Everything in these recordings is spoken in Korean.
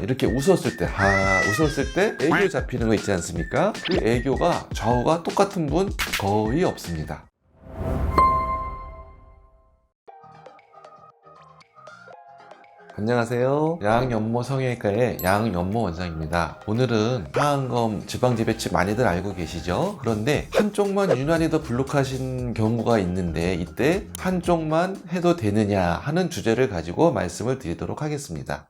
이렇게 웃었을 때, 하, 웃었을 때 애교 잡히는 거 있지 않습니까? 그 애교가 좌우가 똑같은 분 거의 없습니다. 안녕하세요. 양연모 성형외과의 양연모 원장입니다. 오늘은 하안검 지방재배치 많이들 알고 계시죠? 그런데 한쪽만 유난히 더 불룩하신 경우가 있는데 이때 한쪽만 해도 되느냐 하는 주제를 가지고 말씀을 드리도록 하겠습니다.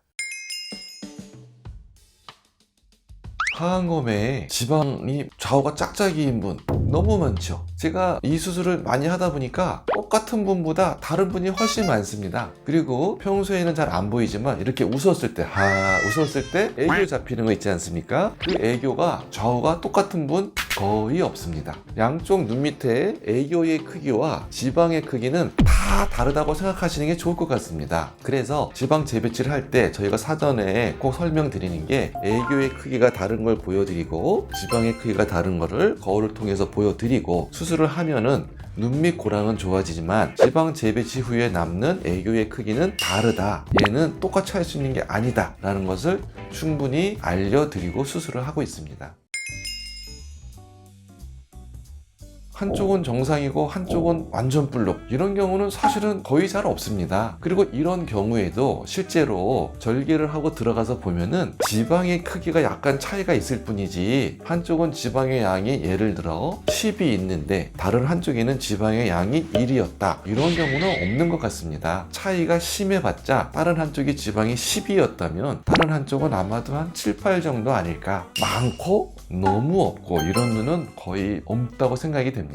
하안검에 지방이 좌우가 짝짝이인 분 너무 많죠. 제가 이 수술을 많이 하다 보니까 똑같은 분보다 다른 분이 훨씬 많습니다. 그리고 평소에는 잘 안 보이지만 이렇게 웃었을 때, 하, 웃었을 때 애교 잡히는 거 있지 않습니까? 그 애교가 좌우가 똑같은 분 거의 없습니다. 양쪽 눈 밑에 애교의 크기와 지방의 크기는 다 다르다고 생각하시는 게 좋을 것 같습니다. 그래서 지방 재배치를 할 때 저희가 사전에 꼭 설명드리는 게 애교의 크기가 다른 걸 보여드리고 지방의 크기가 다른 거를 거울을 통해서 보여드리고 수술 을 하면은 눈 밑 고랑은 좋아지지만 지방 재배치 후에 남는 애교의 크기는 다르다. 얘는 똑같이 할 수 있는 게 아니다. 라는 것을 충분히 알려드리고 수술을 하고 있습니다. 한쪽은 정상이고 한쪽은 완전 불룩 이런 경우는 사실은 거의 잘 없습니다. 그리고 이런 경우에도 실제로 절개를 하고 들어가서 보면은 지방의 크기가 약간 차이가 있을 뿐이지 한쪽은 지방의 양이 예를 들어 10이 있는데 다른 한쪽에는 지방의 양이 1이었다. 이런 경우는 없는 것 같습니다. 차이가 심해봤자 다른 한쪽이 지방이 10이었다면 다른 한쪽은 아마도 한 7, 8 정도 아닐까. 많고 너무 없고 이런 눈은 거의 없다고 생각이 됩니다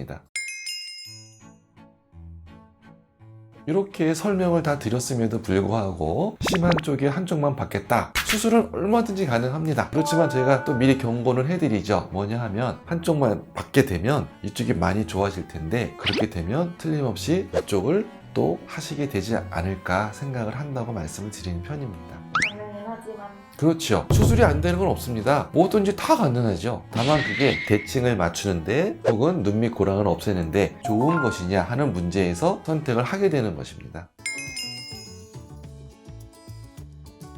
이렇게 설명을 다 드렸음에도 불구하고 심한 쪽에 한쪽만 받겠다. 수술은 얼마든지 가능합니다. 그렇지만 저희가 또 미리 경고를 해드리죠. 뭐냐 하면 한쪽만 받게 되면 이쪽이 많이 좋아질 텐데 그렇게 되면 틀림없이 이쪽을 또 하시게 되지 않을까 생각을 한다고 말씀을 드리는 편입니다 가능은 하지만 그렇죠. 수술이 안 되는 건 없습니다. 뭐든지 다 가능하죠. 다만 그게 대칭을 맞추는데 혹은 눈 밑 고랑을 없애는데 좋은 것이냐 하는 문제에서 선택을 하게 되는 것입니다.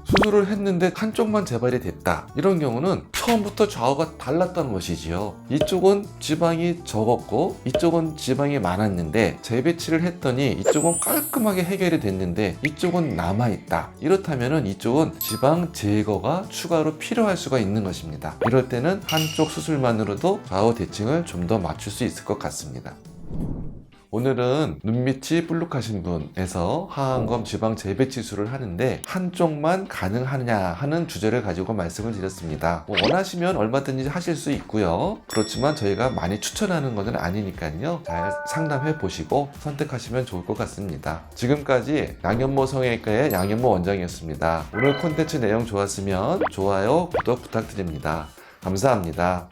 수술을 했는데 한쪽만 재발이 됐다. 이런 경우는 처음부터 좌우가 달랐다는 것이지요. 이쪽은 지방이 적었고 이쪽은 지방이 많았는데 재배치를 했더니 이쪽은 깔끔하게 해결이 됐는데 이쪽은 남아있다. 이렇다면 이쪽은 지방 제거가 추가로 필요할 수가 있는 것입니다. 이럴 때는 한쪽 수술만으로도 좌우 대칭을 좀 더 맞출 수 있을 것 같습니다. 오늘은 눈밑이 불룩하신 분에서 하안검 지방 재배치술을 하는데 한쪽만 가능하냐 하는 주제를 가지고 말씀을 드렸습니다. 뭐 원하시면 얼마든지 하실 수 있고요. 그렇지만 저희가 많이 추천하는 것은 아니니까요. 잘 상담해 보시고 선택하시면 좋을 것 같습니다. 지금까지 양현모 성형외과의 양현모 원장이었습니다. 오늘 콘텐츠 내용 좋았으면 좋아요, 구독 부탁드립니다. 감사합니다.